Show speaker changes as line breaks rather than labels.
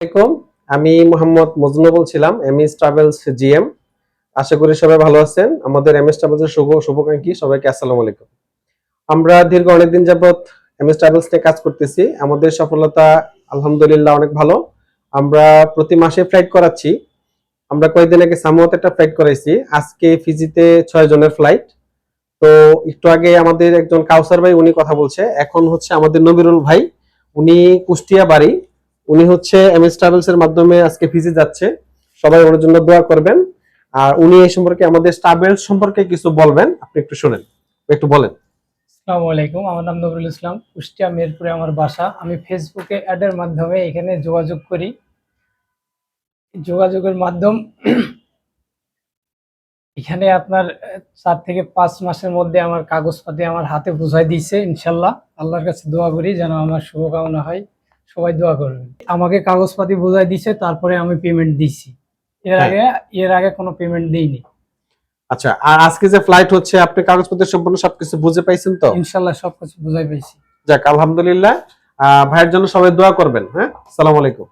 আলাইকুম। আমি মোহাম্মদ মজনু বলছিলাম এমএস ট্রাভেলস জিএম। আশা করি সবাই ভালো আছেন। আমাদের এমএস ট্রাভেলস এর শুভ শুভাকাঙ্ক্ষী, সবাইকে আসসালামু আলাইকুম। আমরা দীর্ঘ অনেকদিন যাবত এমএস ট্রাভেলস নিয়ে কাজ করতেছি। আমাদের সফলতা আলহামদুলিল্লাহ অনেক ভালো। আমরা প্রতি মাসে ফ্লাইট করাচ্ছি। আমরা কয়েকদিন আগে সামুয়াতে একটা ফ্লাইট করাইছি। আজকে ফিজিতে ছয় জনের ফ্লাইট তো একটু আগে আমাদের একজন কাউসার ভাই উনি কথা বলছে। এখন হচ্ছে আমাদের নবিরুল ভাই। উনি কুষ্টিয়া বাড়ি উনি হচ্ছে এমএস ট্রাভেলস এর মাধ্যমে আজকে ফিজি যাচ্ছে। সবাই ওর জন্য দোয়া করবেন। আর উনি এই সম্পর্কে আমাদের ট্রাভেলস সম্পর্কে কিছু বলবেন, আপনি একটু শুনেন, একটু বলেন।
আসসালামু আলাইকুম, আমার নাম নবরুল ইসলাম, কুষ্টিয়া মিরপুরে আমার বাসা। আমি ফেসবুকে অ্যাডের মাধ্যমে এখানে যোগাযোগ করি। যোগাযোগের মাধ্যম এখানে আপনার চার থেকে পাঁচ মাসের মধ্যে আমার কাগজপাতি আমার হাতে বুঝাই দিয়েছে, ইনশাল্লাহ। আল্লাহর কাছে দোয়া করি যেন আমার শুভকামনা হয়। সবাই দোয়া করবেন। আমাকে কাগজপাতি বোঝাই দিছে তারপরে আমি পেমেন্ট দিছি। এর
হ্যাঁ।
আগে এর আগে কোনো পেমেন্ট দেইনি।
আচ্ছা আর আজকে যে ফ্লাইট হচ্ছে আপনি কাগজপত্র সম্পূর্ণ সবকিছু বুঝে পাইছেন তো?
ইনশাআল্লাহ সবকিছু বুঝাই পাইছি।
যাক আলহামদুলিল্লাহ। ভাইয়ের জন্য সবাই দোয়া করবেন হ্যাঁ? আসসালামু আলাইকুম।